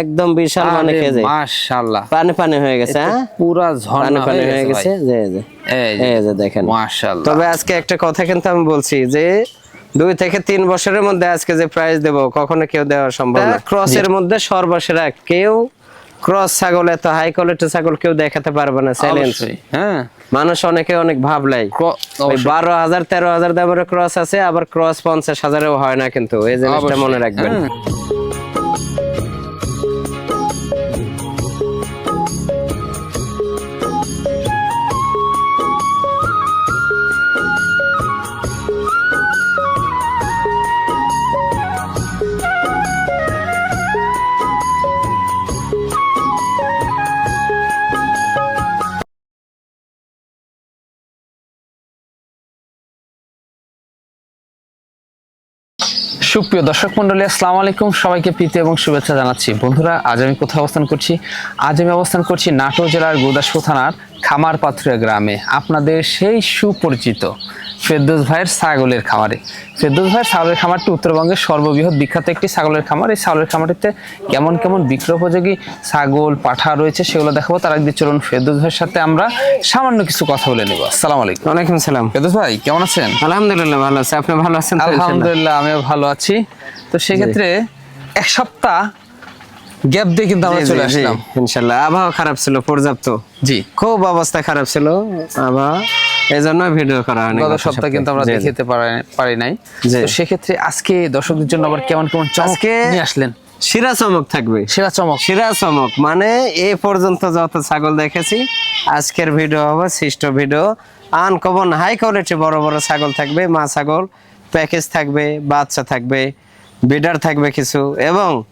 একদম বিশাল মানে খেয়ে মাশাআল্লাহ। পানি পানি হয়ে গেছে হ্যাঁ? পুরা ঝর্ণা পানি হয়ে হয়ে গেছে যে যে এই যে, দেখেন। মাশাআল্লাহ। তবে আজকে একটা কথা কিন্তু আমি বলছি যে দুই থেকে তিন বছরের মধ্যে আজকে যে প্রাইজ দেব কখনো কেউ দেওয়া সম্ভব না। ক্রসের মধ্যে সর্বসেরা কেউ ক্রস ছাগল এত হাই কোয়ালিটি ছাগল কেউ দেখাতে পারবে না চ্যালেঞ্জ হ্যাঁ। মানুষ অনেকে অনেক ভাবলাই। বারো হাজার তেরো হাজার দামের ক্রস আছে আবার ক্রস পঞ্চাশ হাজারেও হয় না কিন্তু এই জিনিসটা মনে রাখবেন। সুপ্রিয় দর্শক মন্ডলী আসসালামু আলাইকুম। সবাইকে প্রীতি এবং শুভেচ্ছা জানাচ্ছি। বন্ধুরা, আজ আমি কোথায় অবস্থান করছি? আজ আমি অবস্থান করছি নাটোর জেলার গুরদাসপুর থানার খামার পাথুরিয়া গ্রামে। আপনাদের সেই সুপরিচিত ফেরদৌস ভাইয়ের ছাগলের খামারে। ফেরদৌস ভাইয়ের ছাগলের খামারটি উত্তরবঙ্গের সর্ববৃহৎ বিখ্যাত একটি ছাগলের খামার। এই ছাগলের খামারটিতে কেমন কেমন বিক্রয় উপযোগী ছাগল পাঠা রয়েছে সেগুলো দেখাবো। তার আগে চলুন ফেরদৌস ভাইয়ের সাথে আমরা সামান্য কিছু কথা বলে নেব। আসসালামু আলাইকুম। ওয়ালাইকুম সালাম ফেরদৌস ভাই কেমন আছেন? আলহামদুলিল্লাহ ভালো আছে। আপনি ভালো আছেন আলহামদুলিল্লাহ আমিও ভালো আছি। তো সেক্ষেত্রে এক সপ্তাহ গ্যাপ দিয়ে কিন্তু আমরা চলে আসলাম। ইনশাআল্লাহ আবহাওয়া খারাপ ছিল পর্যাপ্ত। জি। খুব অবস্থা খারাপ ছিল আবহাওয়া। এই জন্য ভিডিও করা হয়নি গত সপ্তাহে কিন্তু আমরা। দেখাতে পারি- নাই। তো সেক্ষেত্রে আজকে দর্শকদের জন্য আবার কেমন কেমন আজকে- নিয়ে আসলেন? শিরা চমক থাকবে। সেরা চমক। শিরা চমক মানে এ পর্যন্ত যত ছাগল দেখেছি আজকের ভিডিও হবে সৃষ্ট ভিডিও আনকমন হাই কোয়ালিটি বড় বড় ছাগল থাকবে মা ছাগল প্যাকেজ থাকবে বাচ্চা থাকবে বিডার থাকবে কিছু। এবং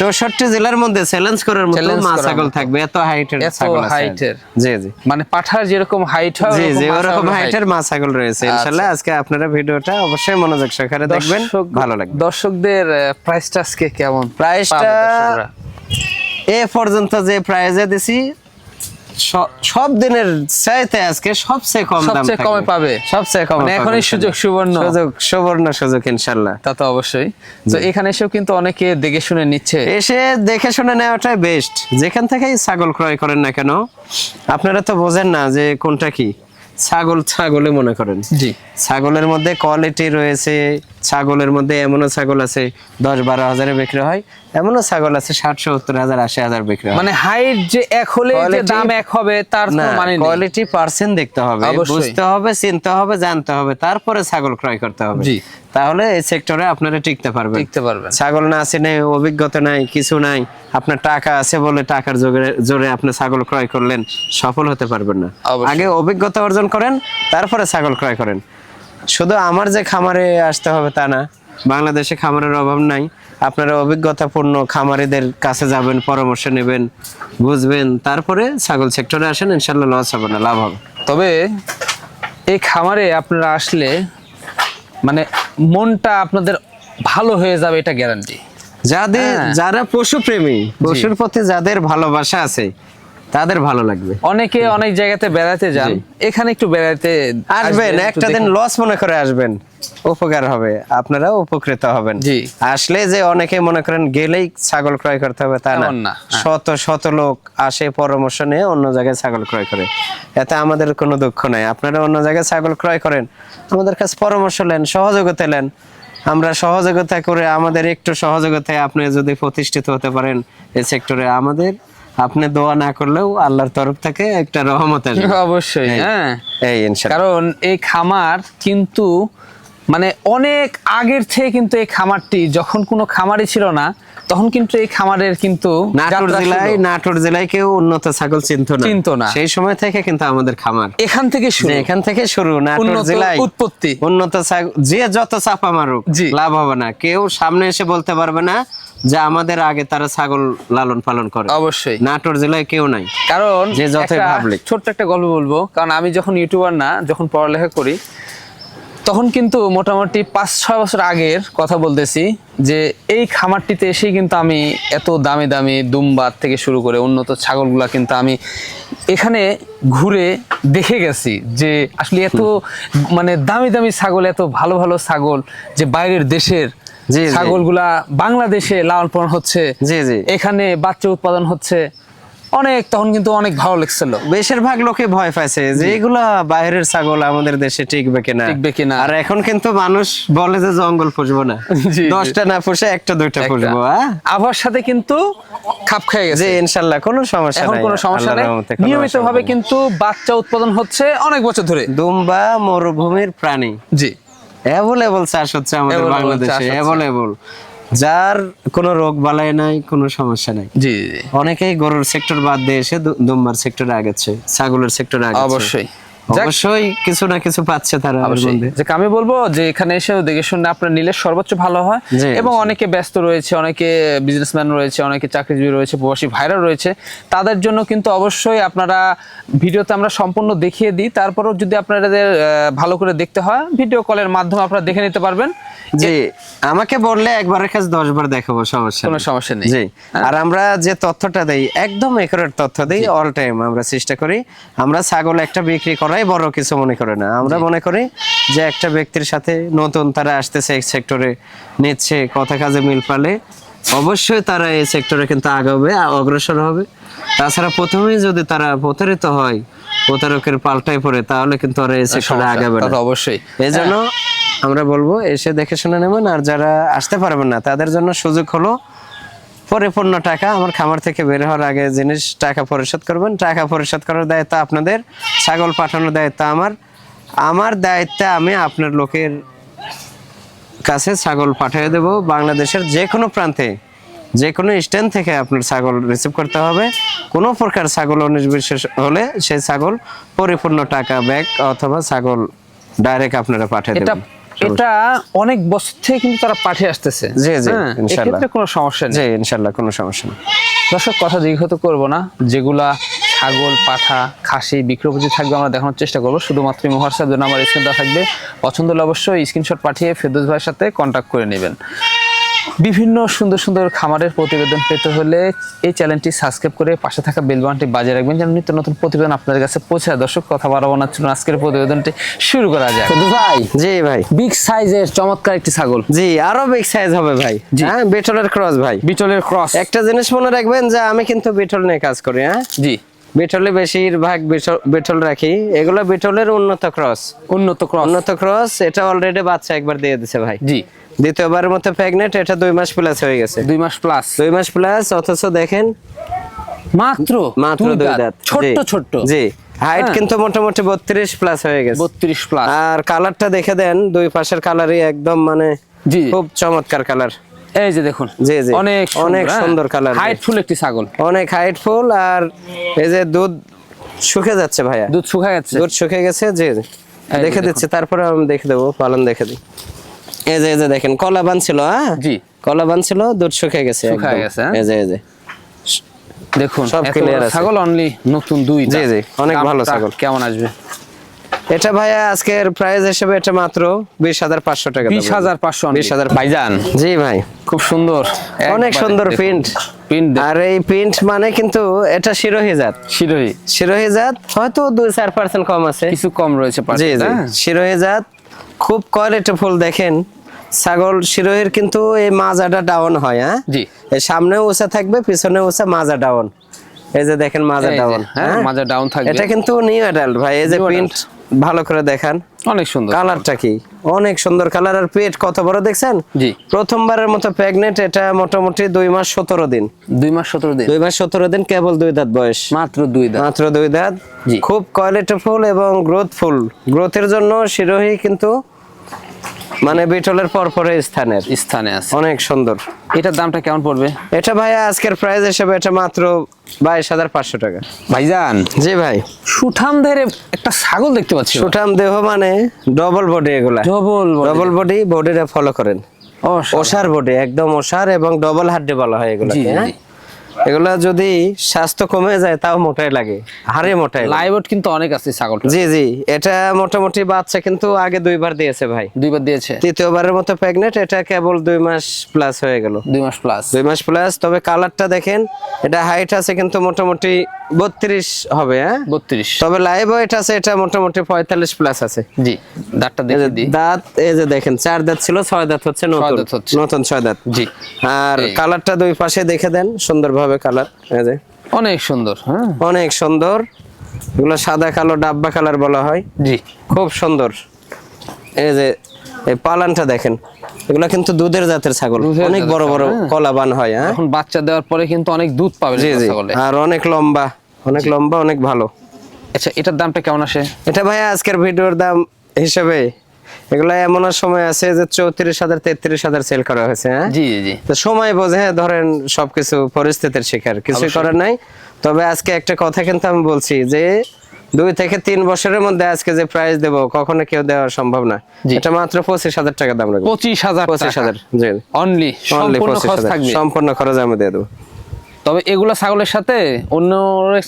চৌষট্টি জেলার মধ্যে চ্যালেঞ্জ করার মতো মা ছাগল থাকবে এত হাইটের ছাগল আছে। জি জি। মানে পাঠার যেরকম হাইট হয় জি জি ওরকম হাইটের মা ছাগল রয়েছে। ইনশাআল্লাহ আজকে আপনারা ভিডিওটা অবশ্যই মনোযোগ সহকারে দেখবেন। ভালো লাগবে। দর্শকদের প্রাইসটা আজকে কেমন? প্রাইসটা এ পর্যন্ত যে প্রাইজে দিছি সব দিনের চাইতে আজকে সবচেয়ে কম দাম সবচেয়ে কমে পাবে? সবচেয়ে কম মানে এখনই সুযোগ সুবর্ণ। সুযোগ সুবর্ণ সুযোগ ইনশাল্লাহ। তা তো অবশ্যই। তো এখানে এসেও কিন্তু অনেকে দেখে শুনে নিচ্ছে। এসে দেখে শুনে নেওয়াটাই বেস্ট যেখান থেকেই ছাগল ক্রয় করেন না কেন আপনারা তো বোঝেন না যে কোনটা কি। ছাগল ছাগলে মনে করেন। জি। ছাগলের মধ্যে কোয়ালিটি রয়েছে ছাগলের মধ্যে এমনও ছাগল আছে দশ বারো হাজারে বিক্রি হয় এমনও ছাগল আছে ষাট সত্তর হাজার আশি হাজার বিক্রি মানে হাইট যে এক হলে দাম এক হবে তার মানে কোয়ালিটি পার্সেন্ট দেখতে হবে বুঝতে হবে চিনতে হবে জানতে হবে তারপরে ছাগল ক্রয় করতে হবে। তাহলে এই সেক্টরে আপনারা টিকতে পারবেন। দেখতে পারবেন। ছাগল না আছে নেই অভিজ্ঞতা নাই কিছু নাই আপনার টাকা আছে বলে টাকার জোরে জোরে আপনি ছাগল ক্রয় করলেন সফল হতে পারবেন না। আগে অভিজ্ঞতা অর্জন করেন তারপরে ছাগল ক্রয় করেন। শুধু আমার যে খামারে আসতে হবে তা না বাংলাদেশে খামারের অভাব নাই। আপনারা অভিজ্ঞতাপূর্ণ খামারিদের কাছে যাবেন পরামর্শ নেবেন বুঝবেন তারপরে ছাগল সেক্টরে আসেন ইনশাল্লাহ লস হবে না লাভ হবে। তবে এই খামারে আপনারা আসলে মানে মনটা আপনাদের ভালো হয়ে যাবে এটা গ্যারান্টি যাদের হ্যাঁ। যারা পশু প্রেমী পশুর প্রতি যাদের ভালোবাসা আছে তাদের ভালো লাগবে। অনেকে অনেক জায়গাতে বেড়াতে যান। এখানে একটু বেড়াতে আসবেন একটা দিন লস মনে করে আসবেন। উপকার হবে আপনারা উপকৃত হবেন। আসলে যে অনেকে মনে করেন গেলেই ছাগল ক্রয় করতে হবে তা না। হ্যাঁ। শত শত লোক আসে পরামর্শ নিয়ে অন্য জায়গায় ছাগল ক্রয় করে। এতে আমাদের কোনো দুঃখ নাই। আপনারা অন্য জায়গায় ছাগল ক্রয় করেন আমাদের কাছে পরামর্শ নেন সহযোগিতা নেন। আমরা সহযোগিতা করে আমাদের একটু সহযোগিতায় আপনি যদি প্রতিষ্ঠিত হতে পারেন এই সেক্টরে আমাদের আপনি দোয়া না করলেও আল্লাহর তরফ থেকে একটা রহমত আসবে। অবশ্যই হ্যাঁ। এই কারণ এই খামার কিন্তু মানে অনেক আগের থেকে কিন্তু এই খামারটি যখন কোনো খামারই ছিল না তখন কিন্তু এই খামারের কিন্তু নাটোর জেলায় নাটোর জেলায় কেউ উন্নত ছাগল চিনতো না। চিনতো না। সেই সময় থেকে কিন্তু আমাদের খামার। এখান থেকে শুরু। এখান থেকে শুরু নাটোর জেলায়। উৎপত্তি। উন্নত ছাগল যে যত চাপা মারুক লাভ হবে না। কেউ সামনে এসে বলতে পারবে না যে আমাদের আগে তারা ছাগল লালন পালন করে। অবশ্যই। নাটোর জেলায় কেউ নাই। কারণ যে ভাবলিক। ছোট্ট একটা গল্প বলব। কারণ আমি যখন ইউটিউবার না যখন পড়ালেখা করি তখন কিন্তু মোটামুটি পাঁচ ছয় বছর আগের কথা বলতেছি যে এই খামারটিতে এসেই কিন্তু আমি এত দামি দামি দুমবাদ থেকে শুরু করে উন্নত ছাগলগুলা কিন্তু আমি এখানে ঘুরে দেখে গেছি যে আসলে এত মানে দামি দামি ছাগল এত ভালো ভালো ছাগল যে বাইরের দেশের। ছাগলগুলা বাংলাদেশে লালন পালন হচ্ছে। এখানে বাচ্চা উৎপাদন হচ্ছে। অনেক তখন কিন্তু অনেক ভালো লাগছিল। বেশিরভাগ লোকে ভয় পাইছে যে এগুলা বাইরের ছাগল আমাদের দেশে টিকবে কিনা। টিকবে কিনা। আর এখন কিন্তু মানুষ বলে যে জঙ্গল পুষবো না। দশটা না পুষে একটা দুইটা পুষবো হ্যাঁ? আবহাওয়ার সাথে কিন্তু খাপ খেয়ে গেছে। ইনশাল্লাহ কোনো সমস্যা এখন নাই। কোনো সমস্যা নেই। নিয়মিত ভাবে কিন্তু বাচ্চা উৎপাদন হচ্ছে অনেক বছর ধরে। দুম্বা মরুভূমির প্রাণী। জি। অ্যাভেলেবল চাষ হচ্ছে আমাদের বাংলাদেশে। অ্যাভেলেবল যার কোনো রোগ বালাই নাই কোনো সমস্যা নাই। জি জি অনেকেই গরুর সেক্টর বাদ দিয়ে এসে দুম্বার সেক্টরে আগেছে ছাগলের সেক্টরে অবশ্যই। অবশ্যই কিছু না কিছু পাচ্ছে তারা। যে আমি বলব যে এখানে এসে দেখে শুনে আপনার নিলে সর্বোচ্চ ভালো হয়। এবং অনেকে ব্যস্ত রয়েছে অনেকে বিজনেসম্যান রয়েছে অনেকে চাকরিজীবী রয়েছে প্রবাসী ভাইরা রয়েছে। তাদের জন্য কিন্তু অবশ্যই আপনারা ভিডিওতে আমরা সম্পূর্ণ দেখিয়ে দিই। তারপরেও যদি আপনাদের ভালো করে দেখতে হয় ভিডিও কলের মাধ্যমে আপনারা দেখে নিতে পারবেন। জি আমাকে বললে একবারের কাছে দশ বার দেখাবো সমস্যা কোনো সমস্যা নেই। জি আর আমরা যে তথ্যটা দেই একদম একুরেট তথ্য দেই অল টাইম আমরা চেষ্টা করি। আমরা ছাগল একটা বিক্রি করাই বড় কিছু মনে করে না। আমরা মনে করি যে একটা ব্যক্তির সাথে নতুন তারা আসতেছে এই সেক্টরে নিচ্ছে কথা কাজে মিল পালে অবশ্যই তারা এই সেক্টরে কিন্তু আগাবে অগ্রসর হবে। তাছাড়া প্রথমেই যদি তারা প্রতারিত হয় প্রতারকের পাল্টায় পড়ে তাহলে কিন্তু ওরা এই সেক্টরে আগাবে না। অবশ্যই। এই জন্য আমরা বলব এসে দেখে শুনে নেবেন আর যারা আসতে পারবেন না তাদের জন্য সুযোগ হলো পরিপূর্ণ টাকা আমার খামার থেকে বের হওয়ার আগে জিনিস টাকা পরিশোধ করবেন। টাকা পরিশোধ করার দায়িত্ব আপনাদের ছাগল পাঠানোর দায়িত্ব আমার। আমার দায়িত্বে আমি আপনার লোকের কাছে ছাগল পাঠিয়ে দেব। বাংলাদেশের যে কোনো প্রান্তে যে কোনো স্ট্যান্ড থেকে আপনার ছাগল রিসিভ করতে হবে। কোনো প্রকার ছাগল উনিশ বিশেষ হলে সেই ছাগল পরিপূর্ণ টাকা ব্যাগ অথবা ছাগল ডাইরেক্ট আপনারা পাঠিয়ে দেবেন। এটা অনেক বছর থেকে কিন্তু তারা পাঠিয়ে আসতেছে। জি, জি, হ্যাঁ, ইনশাল্লাহ। কোনো সমস্যা নেই। জি ইনশাল্লাহ কোনো সমস্যা নেই। দর্শক কথা দীর্ঘত করব না। যেগুলা ছাগল পাঠা খাসি বিক্রয়োপযোগী থাকবে আমরা দেখানোর চেষ্টা করব। শুধুমাত্র জন্য আমার স্ক্রিন দেওয়া থাকবে। পছন্দ হলে অবশ্যই স্ক্রিনশট পাঠিয়ে ফেরদৌস ভাইয়ের সাথে কন্ট্যাক্ট করে নেবেন। বিভিন্ন সুন্দর সুন্দর খামারের প্রতিবেদন পেতে হলে এই চ্যানেলটি সাবস্ক্রাইব করে পাশে থাকা বেল বাটনটি বাজিয়ে রাখবেন যেন নিত্য নতুন প্রতিবেদন আপনাদের কাছে পৌঁছায়। দর্শক কথা বাড়াবো না চলুন আজকের প্রতিবেদনটি শুরু করা যায় ফেরদৌস ভাই জি ভাই। বিগ সাইজের চমৎকার একটি ছাগল। জি আরও বিগ সাইজ হবে ভাই। হ্যাঁ বেটলের ক্রস ভাই। বিটলের ক্রস একটা জিনিস মনে রাখবেন যে আমি কিন্তু বিটল নিয়ে কাজ করি হ্যাঁ? জি। বিটলে বেশিরভাগ বিটল রাখি। এগুলো বিটলের উন্নত ক্রস উন্নত ক্রস উন্নত ক্রস এটা অলরেডি বাচ্চা একবার দিয়ে দিছে ভাই। জি। দ্বিতীয়বারের মতো প্রেগনেন্ট এটা দুই মাস প্লাস হয়ে গেছে। দুই মাস প্লাস দুই মাস প্লাস অথচ দেখেন মাত্র মাত্র দুই দাঁত। ছোট্ট ছোট্ট। জি। হাইট হ্যাঁ। কিন্তু মোটামুটি বত্রিশ প্লাস হয়ে গেছে। বত্রিশ প্লাস আর কালারটা দেখে দেন দুই পাশের কালারই একদম মানে জি। খুব চমৎকার কালার এই যে দেখুন জি, জি। অনেক অনেক সুন্দর colour, হাইট ফুল একটি ছাগল। অনেক হাইট ফুল আর এই যে দুধ শুকে যাচ্ছে ভাইয়া। দুধ শুকায় যাচ্ছে। দুধ শুকে গেছে জি দেখে দিচ্ছি তারপরে আমি দেখে দেবো পালন দেখে দিই। এই যে এই যে দেখেন কলা বান ছিল হ্যাঁ? জি। কলা বান ছিল দুধ শুকে গেছে শুকায়। গেছে, হ্যাঁ? এই যে এই যে। দেখুন সব বড় আছে। ছাগল অনলি নতুন দুই জি, জি, অনেক ভালো ছাগল। কেমন আসবে? এটা ভাইয়া আজকের প্রাইস হিসেবে এটা মাত্র বিশ হাজার পাঁচশো টাকা বিশ হাজার পাঁচশো বিশ হাজার ভাইজান। জি ভাই। খুব সুন্দর। অনেক সুন্দর প্রিন্ট প্রিন্ট আর এই প্রিন্ট মানে কিন্তু এটা শিরোহী জাত। শিরোহী। শিরোহী জাত হয়তো দুই চার পার্সেন্ট কম আছে। কিছু কম রয়েছে জি জি। হ্যাঁ? শিরোহী জাত খুব কোয়ালিটি ফুল দেখেন। ছাগল শিরোহীর কিন্তু এই মাজাটা ডাউন হয় হ্যাঁ? জি। এই সামনে উঁচা থাকবে পিছনে উঁচা মাজা ডাউন এই যে দেখেন মাজা ডাউন হ্যাঁ মাজা ডাউন থাকবে। এটা কিন্তু নিউ অ্যাডাল্ট ভাই। এই যে প্রিন্ট ভালো করে দেখান। অনেক সুন্দর। কালারটা কি? অনেক সুন্দর কালার আর পেট কত বড় দেখছেন? জি। প্রথমবারের মতো প্রেগনেন্ট এটা মোটামুটি দুই মাস সতেরো দিন। দুই মাস সতেরো দিন। দুই মাস সতেরো দিন কেবল দুই দাঁত বয়স। মাত্র দুই দাঁত। মাত্র দুই দাঁত। জি। খুব কোয়ালিটি ফুল এবং গ্রোথ ফুল। গ্রোথের জন্য শিরোহী কিন্তু মানে বিটলের পরপরে স্থানের। স্থানে আছে। অনেক সুন্দর। এটার দামটা কেমন পড়বে? এটা ভাইয়া আজকের প্রাইস হিসেবে এটা মাত্র বাইশ হাজার পাঁচশো টাকা। ভাইজান। জি ভাই। সুঠাম ধরে একটা ছাগল দেখতে পাচ্ছি। সুঠাম দেহ মানে ডবল বডি এগুলা। ডবল ডবল বডি বডিটা ফলো করেন। ওষার বডি একদম ওষার এবং ডবল হাড্ডি বলা হয় এগুলো। এগুলা যদি স্বাস্থ্য কমে যায় তাও মোটাই লাগে। হাড়ে মোটাই। লাইভট কিন্তু অনেক আছে ছাগলটা। জি জি। এটা মোটামুটি বাচ্চা কিন্তু আগে দুইবার দিয়েছে ভাই। দুইবার দিয়েছে। তৃতীয়বারের মতো প্রেগনেন্ট এটা কেবল দুই মাস প্লাস হয়ে গেল। দুই মাস প্লাস দুই মাস প্লাস তবে কালারটা দেখেন এটা হাইট আছে কিন্তু মোটামুটি বত্রিশ হবে হ্যাঁ? বত্রিশ। তবে লাইভ ওয়েট আছে এটা মোটামুটি পঁয়তাল্লিশ প্লাস আছে। জি দাঁতটা দেখে দিই। দাঁত এই যে দেখেন চার দাঁত ছিল ছয় দাঁত হচ্ছে নতুন। দাঁত হচ্ছে। নতুন ছয় দাঁত। জি। আর কালারটা দুই পাশে দেখে দেন সুন্দরভাবে কালার অনেক সুন্দর হ্যাঁ? অনেক সুন্দর। এগুলো সাদা কালো ডাব্বা কালার বলা হয়। জি। খুব সুন্দর। এই যে এই পালানটা দেখেন। এগুলো কিন্তু দুধের জাতের ছাগল। অনেক বড় বড় হ্যাঁ। কলাবান হয় হ্যাঁ। এখন বাচ্চা দেওয়ার পরে কিন্তু অনেক দুধ পাবে জি জি। আর অনেক লম্বা অনেক লম্বা অনেক ভালো। আচ্ছা এটার দামটা কেমন আসে? এটা ভাইয়া আজকের ভিডিওর দাম হিসেবে এগুলো এমন সময় আছে যে চৌত্রিশ হাজার তেত্রিশ হাজার সেল করা হয়েছে হ্যাঁ? জি জি। তো সময় বোঝে ধরেন সবকিছু পরিস্থিতির শিকার কিছু করার নাই। তবে আজকে একটা কথা কিন্তু আমি বলছি যে দুই থেকে তিন বছরের মধ্যে আজকে যে প্রাইস দেব কখনো কেউ দেওয়া সম্ভব না। এটা মাত্র পঁচিশ হাজার টাকা দাম রাখব। পঁচিশ হাজার পঁচিশ হাজার জি। অনলি সম্পূর্ণ খরচ আমি দিয়ে দেবো। তবে এগুলা ছাগলের সাথে অন্য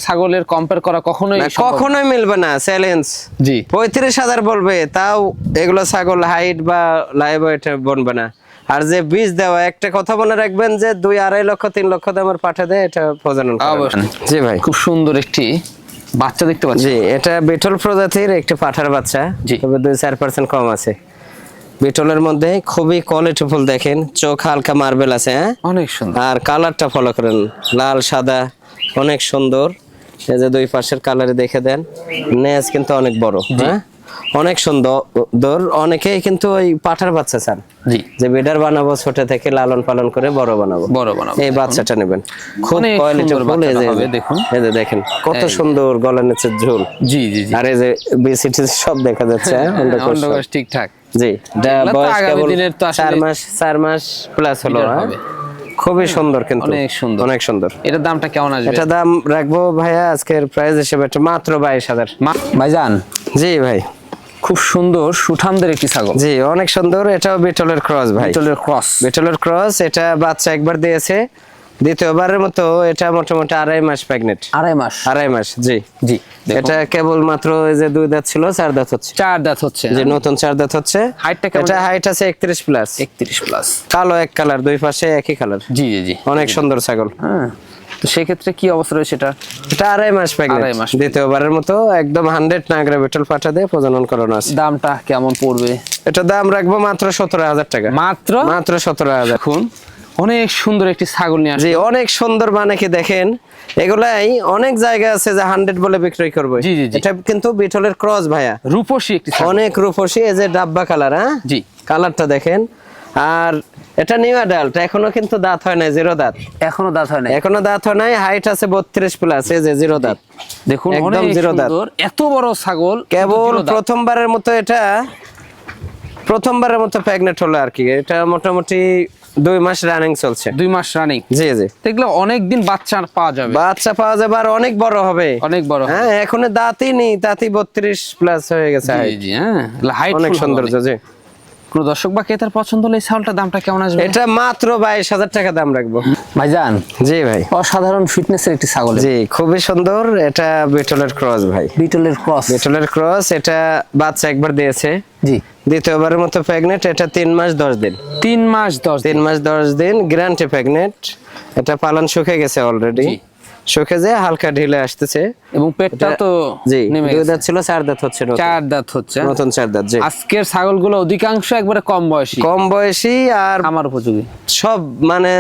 ছাগলের কম্পেয়ার করা কখনোই। কখনোই মিলবে না চ্যালেঞ্জ জি। পঁয়ত্রিশ হাজার বলবে তাও এগুলো ছাগল হাইট বা লাইভ ওয়েট বনবে না। আর যে বীজ দেওয়া একটা কথা মনে রাখবেন যে দুই আড়াই লক্ষ তিন লক্ষ দামের পাঠা দেয় এটা প্রজনন অবশ্যই। জি ভাই। খুব সুন্দর একটি বাচ্চা দেখতে পাচ্ছি। জি এটা বেটল প্রজাতির একটি পাঠার বাচ্চা। জি। তবে দুই চার পার্সেন্ট কম আছে। বিটলের মধ্যে খুবই কোয়ালিটি ফুল দেখেন। চোখ হালকা মার্বেল আছে হ্যাঁ? অনেক সুন্দর। আর কালারটা ফলো করেন। লাল সাদা অনেক সুন্দর। এই যে দুই পাশের কালারে দেখে দেন। নেজ কিন্তু অনেক বড় হ্যাঁ? অনেক সুন্দর। অনেকেই কিন্তু ওই পাঠার বাচ্চা চান। জি। যে বেডার বানাবো ছোট থেকে লালন পালন করে বড় বানাবো। বড় বানাবো। এই বাচ্চাটা নেবেন। খুব কোয়ালিটি ফুল এই যে দেখুন। এই যে দেখেন কত সুন্দর গলা নিচের ঝুল। জি জি জি। আর এই যে বিসিটি সব দেখা যাচ্ছে হ্যাঁ, অন্ডকোষ ঠিকঠাক জি বয়স চার মাস চার মাস প্লাস হলো হ্যাঁ? খুবই সুন্দর কিন্তু। অনেক সুন্দর। অনেক সুন্দর। এটার দামটা কেমন আসবে? এটা দাম রাখব ভাইয়া আজকের প্রাইস হিসেবে মাত্র বাইশ হাজার। ভাইজান? জি ভাই। খুব সুন্দর সুঠামদের একটি ছাগল। জি অনেক সুন্দর। এটাও বিটলের ক্রস ভাই। বিটলের ক্রস বিটলের ক্রস এটা বাচ্চা একবার দিয়েছে। দ্বিতীয়বারের মতো এটা মোটামুটি আড়াই মাস প্রেগনেন্ট আড়াই মাস। আড়াই মাস জি। জি। এটা কেবল মাত্র এই যে দুই দাঁত ছিল চার দাঁত হচ্ছে। চার দাঁত হচ্ছে যে নতুন চার দাঁত হচ্ছে। হাইটটা কেমন? এটা হাইট আছে একত্রিশ প্লাস একত্রিশ প্লাস কালো এক কালার দুই পাশে একই কালার জি জি জি। অনেক সুন্দর ছাগল। হ্যাঁ তো সেক্ষেত্রে কি অবস্থা রয়েছে এটা? এটা আড়াই মাস আড়াই মাস। দ্বিতীয়বারের মতো একদম হান্ড্রেড নাগরা বেটল পাঠা দিয়ে প্রজনন করানো আছে। দামটা কেমন পড়বে? এটা দাম রাখব মাত্র সতেরো হাজার টাকা। মাত্র? মাত্র সতেরো হাজার। দেখুন অনেক সুন্দর একটি ছাগল নিয়ে আসে অনেক সুন্দর মানে কি দেখেন। এগুলাই অনেক জায়গা আছে যে হান্ড্রেড বলে বিক্রয় করবে। জি, জি, জি। এটা কিন্তু বিটলের ক্রস ভাইয়া। রূপসী একটি অনেক রূপসী এই যে ডাব্বা কালার হ্যাঁ? জি। কালারটা দেখেন। আর এটা নিউ অ্যাডাল্ট এখনও কিন্তু দাঁত হয় না জিরো দাঁত। এখনও দাঁত হয় না এখনও দাঁত হয় নাই হাইট আছে বত্রিশ প্লাস এই যে জিরো দাঁত। দেখুন একদম zero দাঁত। এত বড় ছাগল কেবল প্রথমবারের মতো এটা প্রথমবারের মতো প্রেগনেন্ট হলো আর কি। এটা মোটামুটি দুই মাস রানিং চলছে। দুই মাস রানিং জি জি। দেখলে অনেক দিন বাচ্চা পাওয়া যাবে। বাচ্চা পাওয়া যাবে আর অনেক বড় হবে। অনেক বড় হ্যাঁ এখন দাঁতই নেই দাঁতই বত্রিশ প্লাস হয়ে গেছে জি জি হ্যাঁ। হাইট অনেক সৌন্দর্য জি। কোন দর্শক বা ক্রেতার পছন্দ হলে এই ছাগলটার দামটা কেমন আসবে? এটা মাত্র বাইশ হাজার টাকা দাম রাখব। ভাইজান জি ভাই। অসাধারণ ফিটনেসের একটি ছাগল। জি খুবই সুন্দর। এটা বিটলের ক্রস ভাই। বিটলের ক্রস বিটলের ক্রস এটা বাচ্চা একবার দিয়েছে। জি। দ্বিতীয়বারের মতো প্রেগনেন্ট এটা তিন মাস দশ দিন। তিন মাস দশ তিন মাস দশ দিন গ্যারান্টি প্রেগনেন্ট এটা পালন শুকে গেছে অলরেডি। শুকে যে হালকা ঢিলে আসতেছে। এবং পেটটা তো জি দুই দাঁত ছিল চার দাঁত হচ্ছে চার দাঁত হচ্ছে। নতুন চার দাঁত জি। আজকের ছাগলগুলো অধিকাংশ একবারে কম বয়সী। কম বয়সী আর আমার উপযোগী। সব মানে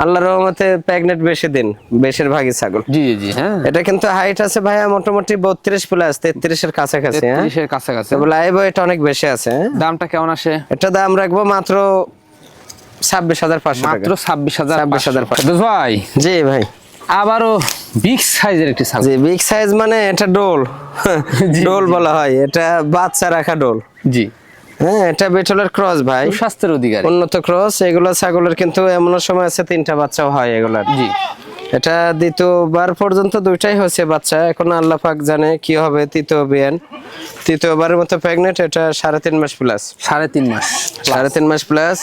আল্লাহর রহমতে প্রেগনেন্ট বেশি দিন বেশিরভাগই ছাগল। জি জি হ্যাঁ। এটা কিন্তু হাইট আছে ভাইয়া মোটামুটি বত্রিশ প্লাস তেত্রিশের কাছাকাছি হ্যাঁ। তেত্রিশের কাছাকাছি। তবে লাইভ এটা অনেক বেশি আছে হ্যাঁ? দামটা কেমন আসে? এটা দাম রাখব মাত্র ছাব্বিশ হাজার পাঁচশো মাত্র ছাব্বিশ হাজার 26,500 পাঁচশো। ভাই জি ভাই। আবারও বিগ সাইজের একটি ছাগল। জি বিগ সাইজ মানে এটা ডোল। ডোল বলা হয় এটা বাচ্চা রাখা ডোল। জি। হ্যাঁ এটা বেটলের ক্রস ভাই। সুস্বাস্থ্যের অধিকারী। উন্নত ক্রস এগুলো ছাগলের কিন্তু এমন সময় আছে তিনটা বাচ্চাও হয় এগুলার। জি। এটা দ্বিতীয়বার পর্যন্ত দুইটাই হয়েছে বাচ্চা এখন আল্লাহ পাক জানে কি হবে তৃতীয় বিয়ান। তৃতীয়বারের মতো প্রেগনেন্ট এটা সাড়ে তিন মাস প্লাস সাড়ে তিন মাস সাড়ে তিন মাস প্লাস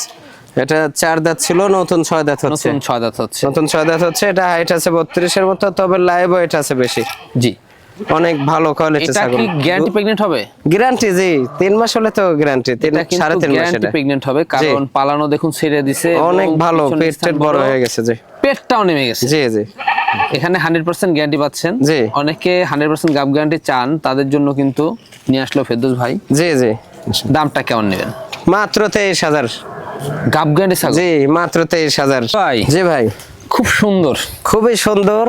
এটা চার দাঁত ছিল নতুন ছয় দাঁত হচ্ছে। নতুন ছয় দাঁত হচ্ছে। নতুন ছয় দাঁত হচ্ছে এটা হাইট আছে বত্রিশের মতো তবে লাইভ ওয়েট আছে বেশি। জি। অনেক ভালো কোয়ালিটি এটা কি গ্যারান্টি প্রেগনেন্ট হবে? গ্যারান্টি জি। তিন মাস হলে তো গ্যারান্টি তিন এটা সাড়ে তিন মাস এটা। প্রেগনেন্ট হবে কারণ পালানো দেখুন ছেড়ে দিছে অনেক ভালো পিছনের পেট বড় হয়ে গেছে জি। পেটটাও নেমে গেছে। জি জি। এখানে হান্ড্রেড পার্সেন্ট গ্যারান্টি পাচ্ছেন। জি। অনেকে হান্ড্রেড পার্সেন্ট গাব গ্যারান্টি চান তাদের জন্য কিন্তু নিয়ে আসলো ফেরদৌস ভাই। জি জি। দামটা কেমন নেবেন? মাত্র তেইশ হাজার। গাব গ্যারান্টি ছাগল? জি মাত্র তেইশ হাজার। ভাই। জি ভাই। খুব সুন্দর। খুবই সুন্দর।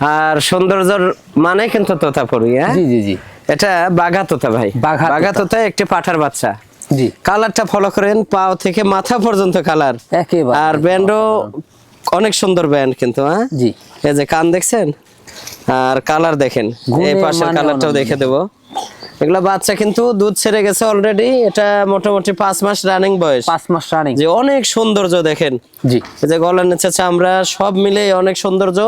আর সৌন্দর্যর মানে কিন্তু তোতাপুরি হ্যাঁ? জি জি জি। এটা বাঘা তোতা ভাই। বাঘা তোতা। তোতা একটি পাঠার বাচ্চা। জি। কালারটা ফলো করেন পাও থেকে মাথা পর্যন্ত কালার। একেবারে। আর ব্যান্ডও অনেক সুন্দর ব্যান্ড কিন্তু হ্যাঁ? জি। এই যে কান দেখছেন? আর কালার দেখেন। এই পাশের মানে কালারটাও দেখে দেবো। এগুলা বাচ্চা কিন্তু দুধ ছেড়ে গেছে অলরেডি এটা মোটামুটি পাঁচ মাস রানিং বয়স। পাঁচ মাস রানিং যে অনেক সৌন্দর্য দেখেন। জি। এই যে গলার নিচে চামড়া সব মিলে অনেক সৌন্দর্য।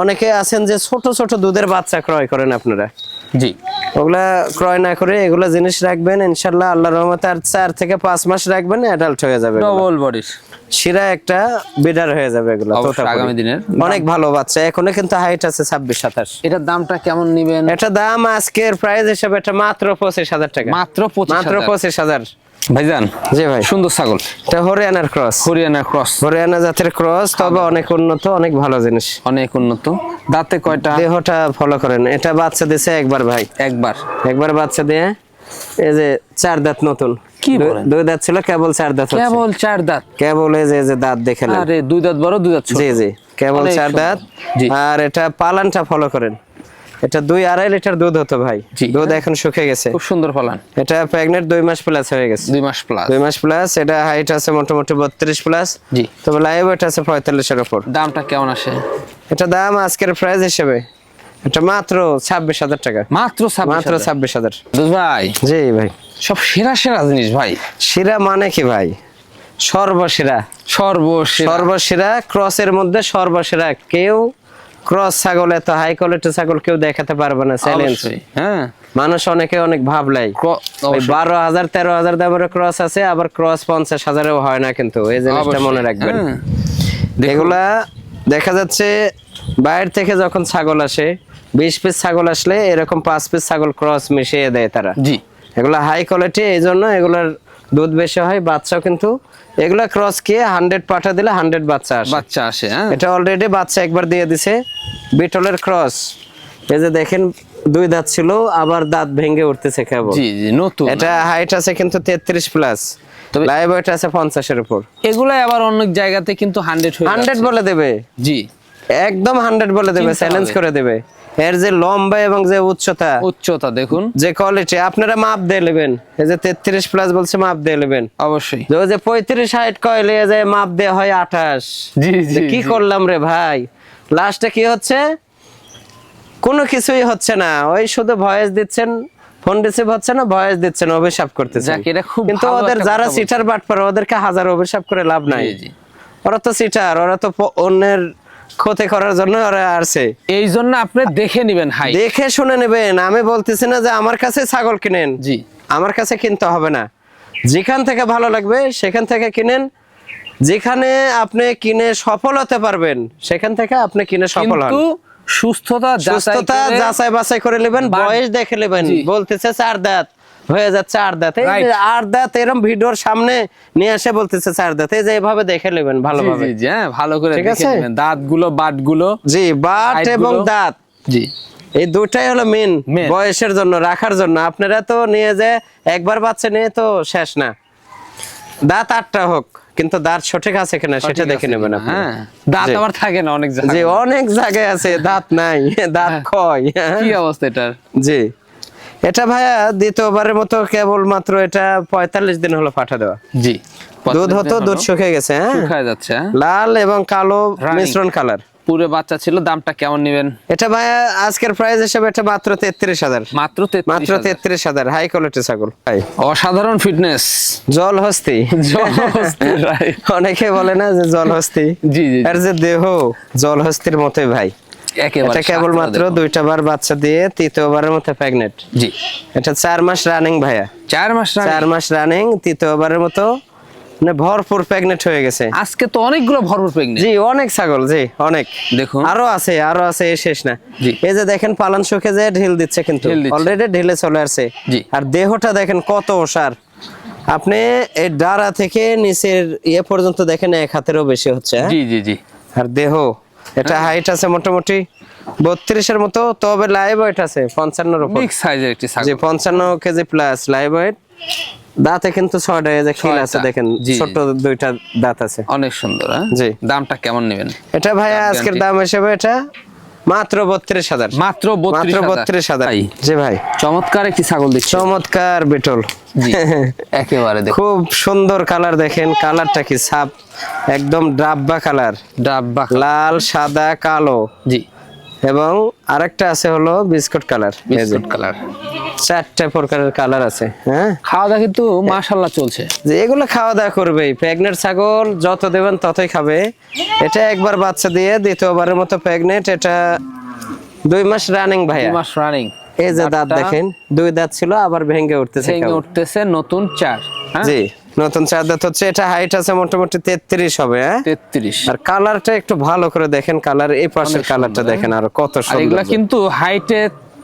অনেকে আছেন যে ছোট ছোট দুধের বাচ্চা ক্রয় করেন আপনারা। জি। ওগুলা ক্রয় না করে এগুলা জিনিস রাখবেন ইনশাল্লাহ আল্লাহ রহমতে আর চার থেকে পাঁচ মাস রাখবেন অ্যাডাল্ট হয়ে যাবে। ডবল বডির শিরা একটা বিডার হয়ে যাবে এগুলো আগামী দিনের। অনেক ভালো বাচ্চা এখনও কিন্তু হাইট আছে ছাব্বিশ সাতাশ। এটার দামটা কেমন নিবেন? এটা দাম আজকের প্রাইস হিসাবে এটা মাত্র পঁচিশ হাজার টাকা। মাত্র মাত্র পঁচিশ হাজার। ভাইজান জি ভাই। সুন্দর ছাগল। এটা হরিয়ানার ক্রস হরিয়ানা ক্রস হরিয়ানা জাতের ক্রস তবে অনেক উন্নত অনেক ভালো জিনিস। অনেক উন্নত। দাঁতে কয়টা? দেহটা ফলো করেন। এটা বাচ্চা দিছে একবার ভাই। একবার। একবার বাচ্চা দিয়ে এই যে চার দাঁত নতুন। কি বলেন? দুই দাঁত ছিল কেবল চার দাঁত কেবল চার দাঁত। কেবল এই যে যে দাঁত দেখে নেন। আরে দুই দাঁত বড় দুই দাঁত ছোট। জি জি। কেবল চার দাঁত। আর এটা পালানটা ফলো করেন। এটা দুই আড়াই লিটার দুধ হতো ভাই। দুধ এখন শুকিয়ে গেছে। খুব সুন্দর ফলান। এটা প্রেগনেন্ট দুই মাস প্লাস হয়ে গেছে। দুই মাস প্লাস দুই মাস প্লাস এটা হাইট আছে মোটামুটি বত্রিশ প্লাস জি। তবে লাইভ এটা আছে পঁয়তাল্লিশের উপর। দামটা কেমন আসে? এটা দাম আজকের প্রাইস হিসেবে এটা মাত্র ছাব্বিশ হাজার টাকা। মাত্র মাত্র ছাব্বিশ হাজার। ভাই। জি ভাই। সব সেরা সেরা জিনিস ভাই। শিরা মানে কি ভাই? সর্বশিরা সর্বশেষ সর্বশিরা ক্রসের মধ্যে সর্বশিরা কেউ ক্রস ছাগল এত হাই কোয়ালিটি ছাগল কেউ দেখাতে পারবে না চ্যালেঞ্জ হ্যাঁ। মানুষ অনেকে অনেক ভাবলাই। বারো হাজার তেরো হাজার দামের ক্রস আছে আবার ক্রস পঞ্চাশ হাজারেও হয় না কিন্তু এই জিনিসটা মনে রাখবেন। হ্যাঁ। এগুলা দেখা যাচ্ছে বাইরে থেকে যখন ছাগল আসে বিশ পিস ছাগল আসলে এরকম পাঁচ পিস ছাগল ক্রস মিশিয়ে দেয় তারা। জি। এগুলা হাই কোয়ালিটি এই জন্য এগুলার দুধ বেশি হয় বাচ্চাও কিন্তু এগুলা ক্রস কে হান্ড্রেড পাঠা দিলে হান্ড্রেড বাচ্চা আসে। বাচ্চা আসে হ্যাঁ। এটা অলরেডি বাচ্চা একবার দিয়ে দিছে। বিটলের ক্রস এই যে দেখেন দুই দাঁত ছিল আবার দাঁত ভেঙে উঠতেছে কেবল। জি জি নতুন এটা হাইট আছে কিন্তু তেত্রিশ প্লাস তবে- লাইভ ওয়েট আছে পঞ্চাশের উপর। এগুলাই আবার অনেক জায়গাতে কিন্তু হান্ড্রেড হয়ে হান্ড্রেড যাচ্ছে। বলে দেবে। জি। একদম হান্ড্রেড বলে দেবে চ্যালেঞ্জ করে দেবে। এর যে লম্বা এবং যে উচ্চতা উচ্চতা দেখুন। যে কোয়ালিটি আপনারা মাপ দিয়ে নেবেন। এই যে তেত্রিশ প্লাস বলছে মাপ দিয়ে নেবেন। অবশ্যই। যে ওই যে পঁয়ত্রিশ হাইট কয়লে যে মাপ দেওয়া হয় আঠাশ। জি কি করলাম রে ভাই? লাস্টে কি হচ্ছে? কোনো কিছুই হচ্ছে না। ওই শুধু ভয়েস দিচ্ছেন ফোন রিসিভ হচ্ছে না ভয়েস দিচ্ছেন অভিশাপ করতেছেন। কিন্তু ওদের যারা সিটার বাট পরে ওদেরকে হাজার অভিশাপ করে লাভ নাই। ওরা তো সিটার ওরা তো অন্যের ক্ষতি করার জন্য ওরা আসছে। এই জন্য আপনি দেখে নিবেন হাই। দেখে শুনে নেবেন। আমি বলতেছি না যে আমার কাছে ছাগল কিনেন। জি। আমার কাছে কিনতে হবে না। যেখান থেকে ভালো লাগবে সেখান থেকে কিনেন। যেখানে আপনি কিনে সফল হতে পারবেন সেখান থেকে আপনি কিনে সফল হন। সুস্থতা যাচাই সুস্থতা যাচাই বাছাই করে নেবেন বয়স দেখে নেবেন। বলতেছে চার দাঁত। হয়ে যাচ্ছে দাঁত দাঁত ভিডিওর সামনে নিয়ে এসে বলতেছে চার দাঁত যে এভাবে দেখে নেবেন ভালোভাবে। জি, হ্যাঁ, ভালো করে ঠিক দেখে আছে? নেবেন। দাঁতগুলো বাটগুলো জি বাট এবং দাঁত। জি। এই দুটাই হলো মেন বয়সের জন্য রাখার জন্য। আপনারা তো নিয়ে যে একবার বাচ্চা নিয়ে তো শেষ না। দাঁত আটটা হোক কিন্তু দাঁত সঠিক আছে কিনা সেটা দেখে নেবেন আপনি। হ্যাঁ। দাঁত। আবার থাকে না অনেক জি জায়গায় অনেক জায়গায় আছে দাঁত নাই দাঁত ক্ষয়। হ্যাঁ। কি অবস্থা এটার? জি। এটা ভাইয়া দ্বিতীয়বারের মতো কেবল মাত্র এটা পঁয়তাল্লিশ দিন হলো পাঠা দেওয়া। জি দুধ হতো দুধ শুকিয়ে গেছে হ্যাঁ? শুকায় যাচ্ছে? লাল এবং কালো মিশ্রণ কালার পুরো বাচ্চা ছিল দামটা কেমন নেবেন? এটা ভাইয়া আজকের প্রাইস হিসেবে এটা মাত্র তেত্রিশ হাজার। মাত্র তেত্রিশ মাত্র হাজার। তেত্রিশ হাজার। হাই কোয়ালিটি ছাগল ভাই। অসাধারণ ফিটনেস জল হস্তি। জল হস্তি অনেকে বলে না যে জল হস্তি। জি, জি, জি। এর যে দেহ জল হস্তির মতোই ভাই। একেবারে এটা কেবল মাত্র সাতটা দেখুন। দুইটা বার বাচ্চা দিয়ে তৃতীয়বারের মতো প্রেগনেন্ট জি। এটা মাস রানিং ভাইয়া। মাস রানিং। মাস রানিং তৃতীয়বারের মতো মানে ভরপুর প্রেগনেন্ট হয়ে গেছে। আজকে তো অনেকগুলো ভরপুর প্রেগনেন্ট জি অনেক ছাগল জি অনেক। দেখুন। আরও আছে আরও আছে শেষ না। জি। এই যে দেখেন পালন শুকে যে ঢিল দিচ্ছে কিন্তু অলরেডি ঢিলে চলে আসছে। জি। আর দেহটা দেখেন কত ওসার আপনি এই ডারা থেকে নিচের ইয়ে পর্যন্ত দেখেন এক হাতেরও বেশি হচ্ছে হ্যাঁ? জি জি জি। আর দেহ এটা হাইট আছে মোটামুটি বত্রিশের মতো তবে লাইভ ওয়েট আছে পঞ্চান্ন উপর। বিগ সাইজের একটি ছাগল। যে পঞ্চান্ন কেজি প্লাস লাইভ ওয়েট দাঁতে কিন্তু ছয়টা যে খিল আছে দেখেন ছোট দুইটা দাঁত আছে। অনেক সুন্দর হ্যাঁ? জি। দামটা কেমন নেবেন? এটা ভাইয়া আজকের দাম হিসেবে এটা মাত্র বত্রিশ হাজার। মাত্র মাত্র বত্রিশ হাজার। যে জি ভাই। চমৎকার একটি ছাগল দিচ্ছে চমৎকার বেটল। একেবারে খুব সুন্দর কালার দেখেন। কালারটা কি সাপ? একদম ডাব্বা কালার। ডাব্বা লাল সাদা কালো। জি। এবং আরেকটা আছে হলো বিস্কুট কালার। Biscuit colour. চারটে প্রকারের কালার আছে হ্যাঁ? খাওয়া দাওয়া কিন্তু মাশাল্লাহ চলছে। যে এগুলো খাওয়া দাওয়া করবেই। প্রেগনেন্ট ছাগল যত দেবেন ততই খাবে। এটা একবার বাচ্চা দিয়ে দ্বিতীয়বারের মতো প্রেগনেন্ট এটা দুই মাস রানিং দুই মাস রানিং এই যে দাঁত দেখেন দুই দাঁত ছিল আবার ভেঙে উঠতেছে ভেঙে উঠতেছে নতুন চার হ্যাঁ? জি। নতুন চার দাঁত হচ্ছে এটা হাইট আছে মোটামুটি তেত্রিশ হবে হ্যাঁ? তেত্রিশ। আর কালারটা একটু ভালো করে দেখেন কালার এই পাশের কালারটা দেখেন আর কত আর এগুলা সুন্দর। কিন্তু হাইটে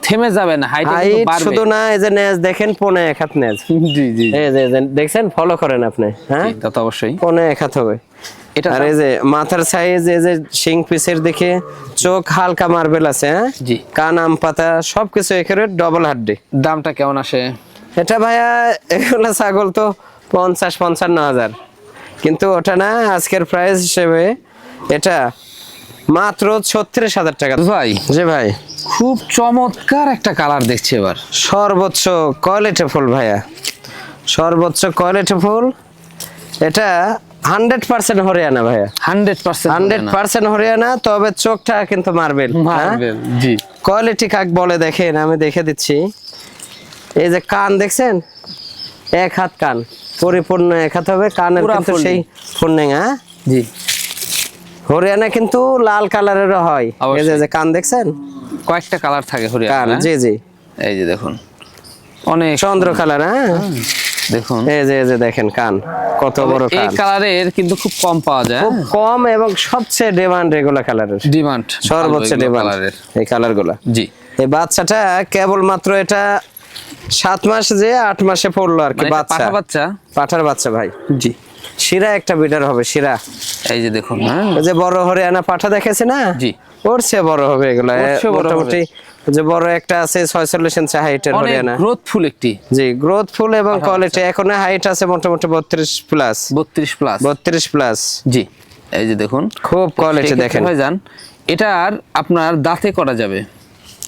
থেমে যাবে না হাইটে কিন্তু হাইট বাড়বে। শুধু না এই যে নেজ দেখেন পনে এক হাত নেজ। জি জি এই যে দেখছেন? ফলো করেন আপনি হ্যাঁ? তা তো অবশ্যই। পনে এক হাত হবে। এটা আর এই যে মাথার সাইজ এই যে শিং পিসের দিকে চোখ হালকা মার্বেল আছে হ্যাঁ? জি। কান আম পাতা সবকিছু একেবারে ডবল হাড্ডি। দামটা কেমন আসে? এটা ভাইয়া এগুলো ছাগল তো পঞ্চাশ পঞ্চান্ন হাজার। কিন্তু ওটা না আজকের প্রাইস হিসেবে এটা মাত্র ছত্রিশ হাজার টাকা। ভাই জি ভাই। খুব চমৎকার একটা কালার দেখছি এবার। সর্বোচ্চ কোয়ালিটি ফুল ভাইয়া। সর্বোচ্চ কোয়ালিটি ফুল এটা হান্ড্রেড পার্সেন্ট হরিয়ানা ভাইয়া। Hundred percent hundred percent Haryana তবে চোখটা কিন্তু মার্বেল জি। কোয়ালিটি কাক বলে দেখেন আমি দেখে দিচ্ছি। এই যে কান দেখছেন? এক হাত কান। পরিপূর্ণ এক হবে কানের কিন্তু সেই ফুন্ডিং হ্যাঁ? জি। হরিয়ানা কিন্তু লাল কালারেরও হয়। এই যে কান দেখছেন? কয়েকটা কালার থাকে হরিয়ানা জি জি। এই যে দেখুন অনেক চন্দ্র কালার হ্যাঁ? দেখুন। এই যে এই যে দেখেন কান কত বড় কান। এই কালারের কিন্তু খুব কম পাওয়া যায় খুব কম এবং সবচেয়ে ডিমান্ড এগুলা কালারের। ডিমান্ড সর্বোচ্চ ডিমান্ড এই কালারগুলা জি। এই বাচ্চাটা কেবল মাত্র এটা সাত মাস যে আট মাসে পড়ল আর কি মানে বাচ্চা। বাচ্চা? পাঠার বাচ্চা ভাই। জি। শিরা একটা বিডার হবে শিরা। এই যে দেখুন হ্যাঁ। ওই যে বড় হরিয়ানা পাঠা দেখেছে না? জি। ওর চেয়ে বড় হবে এগুলা। মোটামুটি যে বড় একটা আছে ছয়চল্লিশ ইঞ্চি হাইটের হরিয়ানা। গ্রোথফুল একটি। জি গ্রোথ ফুল এবং কোয়ালিটি এখন হাইট আছে মোটামুটি বত্রিশ প্লাস বত্রিশ প্লাস বত্রিশ প্লাস জি এই যে দেখুন। খুব কোয়ালিটি দেখেন। হয়ে যান এটা আর আপনার দাঁতে করা যাবে।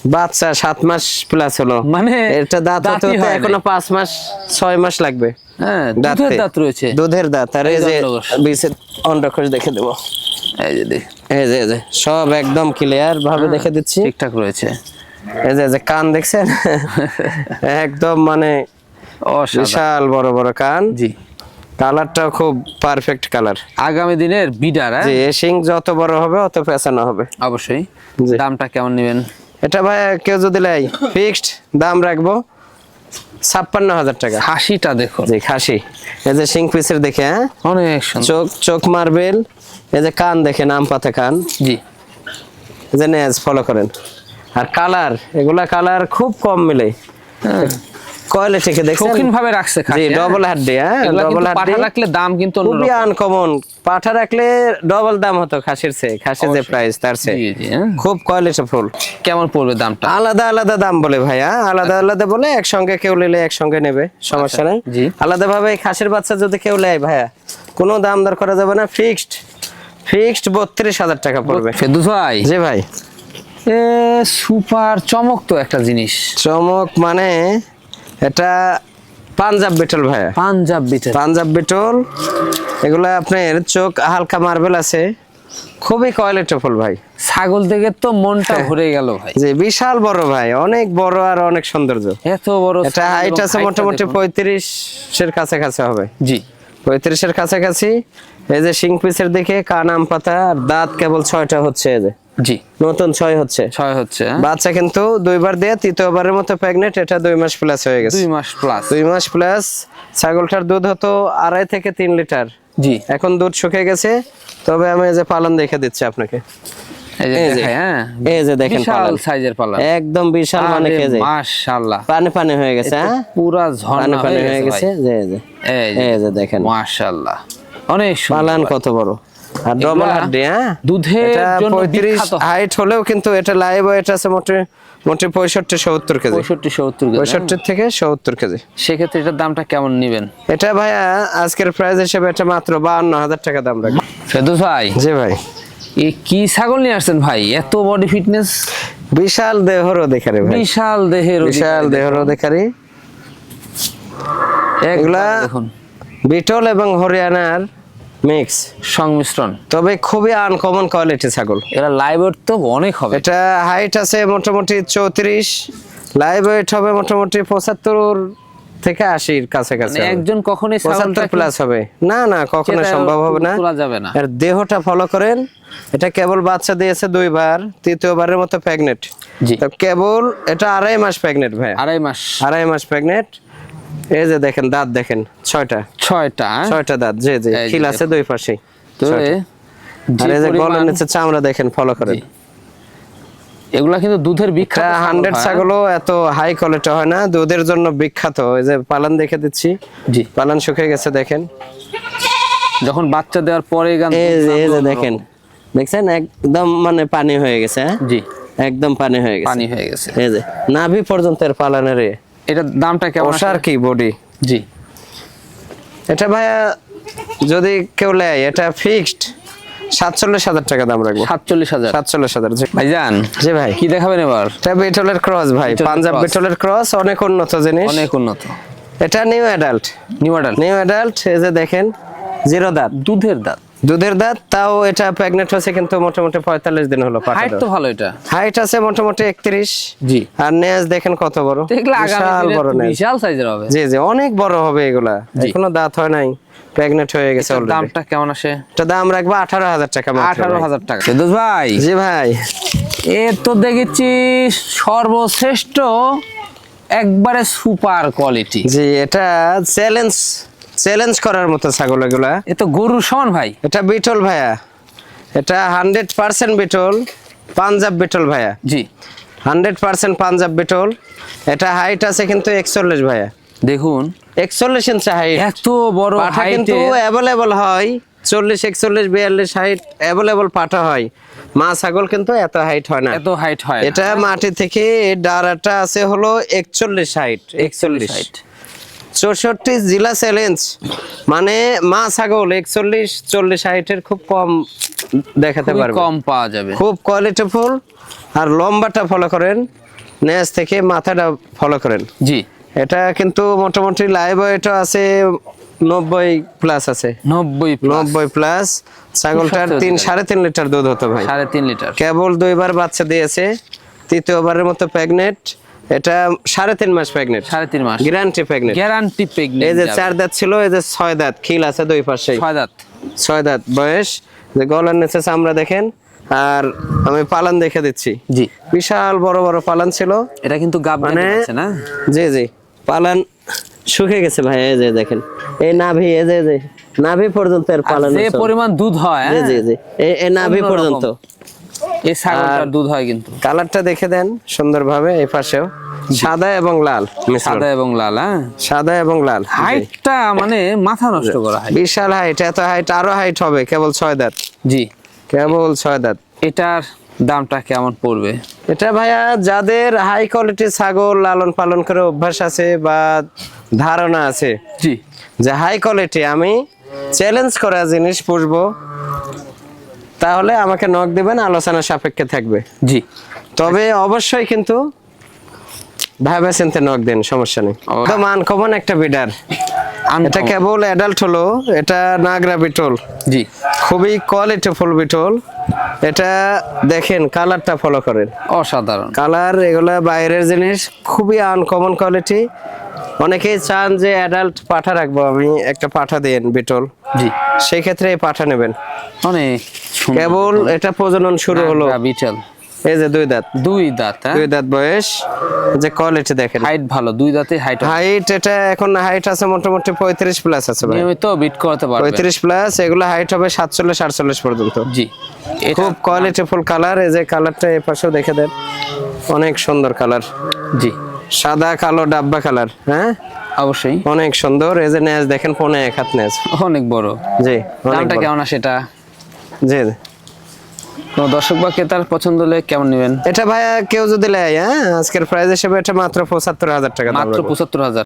বাচ্চা সাত মাস প্লাস হলো। মানে এটা দাঁত হতে হতে এখনও পাঁচ মাস ছয় মাস লাগবে। হ্যাঁ দুধের দাঁত রয়েছে। দুধের দাঁত। আর এই যে অন্ডকোষ। বিষের অন্ডকোষ দেখে দেবো। এই যে এই যে এই যে সব একদম ক্লিয়ার ভাবে দেখে দিচ্ছি। ঠিকঠাক রয়েছে। এই যে যে কান দেখছেন? একদম মানে বিশাল বড় বড় কান। জি। কালারটাও খুব পারফেক্ট কালার আগামী দিনের বিডার হ্যাঁ? যে শিং যত বড় হবে অত পেঁচানো হবে। অবশ্যই। দামটা কেমন নেবেন? এটা ভাই কেউ যদি লাই ফিক্সড দাম রাখব ছাপ্পান্ন হাজার টাকা। হাসিটা দেখো জি হাসি। এই যে সিং পিসের দেখে হ্যাঁ? অনেক চোখ চোখ মার্বেল এই যে কান দেখে নাম পাতে কান। জি। এই যে নেজ ফলো করেন। আর কালার এগুলা কালার খুব কম মিলে। কোয়ালিটি কে দেখছেন? শৌখিন ভাবে রাখছে জি হ্যাঁ? ডবল হাড্ডি হ্যাঁ ডবল পাঠা হাড্ডি। রাখলে দাম কিন্তু খুবই আনকমন পাঠা রাখলে ডবল দাম হতো খাসির চেয়ে খাসির যে প্রাইস তার চেয়ে। হ্যাঁ? খুব কোয়ালিটি ফুল। কেমন পড়বে দামটা? আলাদা আলাদা দাম বলে ভাইয়া আলাদা আলাদা বলে একসঙ্গে কেউ নিলে একসঙ্গে নেবে সমস্যা নেই। জি। আলাদা ভাবে খাসির বাচ্চা যদি কেউ নেয় ভাইয়া কোনো দাম দর করা যাবে না ফিক্সড ফিক্সড বত্রিশ হাজার টাকা পড়বে। ফেদুস ভাই। জি ভাই। সুপার চমক তো একটা জিনিস। চমক মানে এটা পাঞ্জাব বিটল ভাইয়া। পাঞ্জাব বিটের পাঞ্জাব বিটল এগুলা আপনার চোখ হালকা মার্বেল আছে। খুবই কোয়ালিটি ফুল ভাই। ছাগল থেকে তো মনটা হ্যাঁ। ভরে গেল ভাই। যে বিশাল বড় ভাই অনেক বড় আর অনেক সৌন্দর্য। এত বড় এটা হাইট আছে মোটামুটি দেখুন। পঁয়ত্রিশের কাছাকাছি হবে। জি। পঁয়ত্রিশের কাছাকাছি। এই যে শিং পিসের দিকে কান আম পাতা আর দাঁত কেবল ছয়টা হচ্ছে এই যে। জি। নতুন ছয় হচ্ছে। ছয় হচ্ছে হ্যাঁ? বাচ্চা কিন্তু দুইবার দিয়ে তৃতীয়বারের মতো প্রেগনেন্ট এটা দুই মাস প্লাস হয়ে গেছে। দুই মাস প্লাস দুই মাস প্লাস ছাগলটার দুধ হতো আড়াই থেকে তিন লিটার। জি। এখন দুধ শুকিয়ে গেছে তবে আমি যে পালন দেখে দিচ্ছি আপনাকে। এই যে এই যে, দেখাই, এই যে দেখেন বিশাল সাইজের পালা একদম বিশাল মানে খেয়ে মাশাআল্লাহ। পানি পানি হয়ে গেছে পুরা ঝর্ণা পানি হয়ে গেছে এই যে দেখেন। মাশাআল্লাহ। অনেক পালান কত বড়। আর ডবল এগুলা হাড্ডি হ্যাঁ? দুধের জন্য বিখ্যাত। হাইট হলেও কিন্তু এটা লাইভ ওয়েট আছে মোটে মোটে পঁয়ষট্টি সত্তর কেজি। পঁয়ষট্টি সত্তর কেজি, হ্যাঁ? পঁয়ষট্টি থেকে সত্তর কেজি। সেক্ষেত্রে এটার দামটা কেমন নেবেন? এটা ভাইয়া আজকের প্রাইস হিসেবে এটা মাত্র বাহান্ন হাজার টাকা দাম রাখবে। ফেদুস ভাই। জি ভাই। এ কি ছাগল নিয়ে আসছেন ভাই? এত বডি ফিটনেস বিশাল দেহর অধিকারী ভাই। বিশাল দেহের বিশাল দেহর অধিকারী। এগুলা- দেখুন। বিটল এবং হরিয়ানার মিক্স সংমিশ্রণ। তবে খুবই আনকমন কোয়ালিটি ছাগল। এরা লাইভ তো অনেক হবে। এটা হাইট আছে মোটামুটি চৌত্রিশ লাইভ ওয়েট হবে মোটামুটি পঁচাত্তর থেকে আশির কাছাকাছি মানে একজন কখনোই পঁচাত্তর প্লাস হবে। না না কখনো সম্ভব হবে না। তোলা যাবে না। এর দেহটা ফলো করেন। এটা কেবল বাচ্চা দিয়েছে দুইবার তৃতীয়বারের মতো প্রেগনেন্ট কেবল এটা আড়াই মাস প্রেগনেন্ট ভাই আড়াই মাস। আড়াই মাস প্রেগনেন্ট এই যে দেখেন দাঁত দেখেন ছয়টা। ছয়টা? ছয়টা দাঁত জি জি খিল আছে দুই পাশে তো আর এই যে গলার নিচে চামড়া দেখেন ফলো করেন। এগুলা কিন্তু দুধের বিখ্যাত হান্ড্রেড হয়, ছাগলও এত হাই কোয়ালিটি হয় না দুধের জন্য বিখ্যাত। এই যে পালান দেখে দিচ্ছি? জি। পালান শুকিয়ে গেছে দেখেন। যখন বাচ্চা দেওয়ার পরে গান এই যে এই যে দেখেন দেখছেন? একদম মানে পানি হয়ে গেছে হ্যাঁ? জি। একদম পানি হয়ে গেছে। পানি হয়ে গেছে। এই যে নাভি পর্যন্ত এর পালানের এ। এটার দামটা কেমন ওষার কি বডি জি। এটা ভাইয়া যদি কেউ নেয় এটা ফিক্সড সাতচল্লিশ হাজার টাকা দাম রাখব। সাতচল্লিশ হাজার। সাতচল্লিশ হাজার জি। ভাইজান জি ভাই। কি দেখাবেন এবার? এটা বিটলের ক্রস ভাই পাঞ্জাব। বিটলের ক্রস অনেক উন্নত জিনিস। অনেক উন্নত। এটা new adult new model new adult এই যে দেখেন জিরো দাঁত। দুধের দাঁত। দুধের দাঁত তাও এটা প্রেগনেন্ট হয়েছে কিন্তু মোটামুটি পঁয়তাল্লিশ দিন হলো হাইট তো ভালো এটা। হাইট আছে মোটামুটি একত্রিশ। জি। আর নেজ দেখেন কত বড়। বিশাল বড় নেজ। বিশাল সাইজের হবে। জি জি অনেক বড় হবে এগুলা। এখনও দাঁত হয় নাই। প্রেগনেন্ট হয়ে গেছে অলরেডি দামটা কেমন আসে? এটা দাম রাখব আঠারো হাজার টাকা মাত্র। হাজার টাকা। ফেদুস ভাই। জি ভাই। এ তো দেখেছি সর্বশ্রেষ্ঠ একবারে সুপার কোয়ালিটি জি এটা চ্যালেঞ্জ চ্যালেঞ্জ করার মতো ছাগল এগুলা। এ তো গরু সমান ভাই। এটা বিটল ভাইয়া। এটা হান্ড্রেড পার্সেন্ট বিটল পাঞ্জাব বিটল ভাইয়া। জি। Hundred percent Punjab Beetal. এটা হাইট আছে কিন্তু একচল্লিশ ভাইয়া। দেখুন। একচল্লিশ ইঞ্চি হাইট এত বড় পাঠা কিন্তু অ্যাভেলেবল হয়। চল্লিশ একচল্লিশ বিয়াল্লিশ হাইট অ্যাভেলেবল পাঠা হয়। মা ছাগল কিন্তু এত হাইট হয় না। এত হাইট হয় এটা মাটি থেকে ডারাটা আছে হলো একচল্লিশ হাইট একচল্লিশ। হাইট চৌষট্টি জেলা চ্যালেঞ্জ মানে মা ছাগল একচল্লিশ চল্লিশ হাইটের খুব কম দেখাতে পারবে। কম পাওয়া যাবে। খুব কোয়ালিটিফুল আর লম্বাটা ফলো করেন। নেজ থেকে মাথাটা ফলো করেন। জি। এটা কিন্তু মোটামুটি লাইভ ওয়েটও আছে নব্বই প্লাস আছে। নব্বই নব্বই প্লাস ছাগলটার তিন সাড়ে তিন লিটার দুধ হতো ভাই। সাড়ে তিন লিটার। কেবল দুইবার বাচ্চা দিয়েছে তৃতীয়বারের মতো প্রেগনেন্ট এটা সাড়ে তিন মাস প্রেগনেন্ট সাড়ে তিন মাস। গ্যারান্টি প্রেগনেন্ট গ্যারান্টি এই যে চার দাঁত ছিল এই যে ছয় দাঁত খিল আছে দুই পাশে ছয় দাঁত। ছয় দাঁত বয়স। যে গলার নিচে চামড়া দেখেন আর আমি পালান দেখে দিচ্ছি। জি। বিশাল বড় বড় পালান ছিল। এটা কিন্তু গাব মানে না? জি জি। পালান শুকে গেছে ভাই এই যে দেখেন। এই নাভি এই যে নাভি পর্যন্ত এর পালান যে পরিমাণ দুধ হয় জি হ্যাঁ, জি। জি এই এই নাভি পর্যন্ত। এই ছাগলটার দুধ হয় কিন্তু। কালারটা দেখে দেন সুন্দরভাবে এই পাশেও। সাদা এবং লাল সাদা এবং লাল হ্যাঁ? সাদা এবং লাল হাইটটা মানে মাথা নষ্ট করা হয় বিশাল হাইট এত হাইট আরও হাইট হবে কেবল ছয় দাঁত। জি। কেবল ছয় দাঁত। এটার দামটা কেমন পড়বে? এটা ভাইয়া যাদের হাই কোয়ালিটি ছাগল লালন পালন করে অভ্যাস আছে বা ধারণা আছে জি। যে হাই কোয়ালিটি আমি চ্যালেঞ্জ করা জিনিস পুষবো তাহলে আমাকে নক দিবেন আলোচনা সাপেক্ষে থাকবে। জি। তবে অবশ্যই কিন্তু ভাবে চিনতে নক দেন সমস্যা নেই। ও। একদম আনকমন একটা বিডার এটা কেবল অ্যাডাল্ট হলো এটা নাগরা বিটল। জি। খুবই কোয়ালিটিফুল বিটল। এটা দেখেন কালারটা ফলো করেন। অসাধারণ। কালার এগুলা বাইরের জিনিস খুবই আনকমন কোয়ালিটি অনেকেই চান যে অ্যাডাল্ট পাঠা রাখব আমি একটা পাঠা দেন বিটল জি। সেই ক্ষেত্রে এই পাঠা নেবেন। অনেক কেবল এটা প্রজনন শুরু হলো। বিটল। এই যে দুই দাঁত। দুই দাঁত হ্যাঁ? দুই দাঁত বয়স। যে কোয়ালিটি দেখেন। হাইট ভালো দুই দাঁতে হাইট হাইট এটা এখন হাইট আছে মোটামুটি পঁয়ত্রিশ প্লাস আছে ভাই। নিয়মিত বিট করতে পারবে পঁয়ত্রিশ প্লাস এগুলো হাইট হবে সাতচল্লিশ আটচল্লিশ পর্যন্ত। জি। খুব কোয়ালিটিফুল কালার এই যে কালারটা এই পাশেও দেখে দেন। অনেক সুন্দর কালার জি। সাদা কালো ডাব্বা কালার হ্যাঁ? অবশ্যই। অনেক সুন্দর। এই যে নেজ দেখেন ফোনে এক হাত নেজ। অনেক বড়। জি দামটা কেমন সেটা জি তো দর্শক বা ক্রেতার পছন্দ হলে কেমন নেবেন? এটা ভাইয়া কেউ যদি নেয় হ্যাঁ? আজকের প্রাইস হিসেবে এটা মাত্র পঁচাত্তর হাজার টাকা মাত্র। পঁচাত্তর হাজার।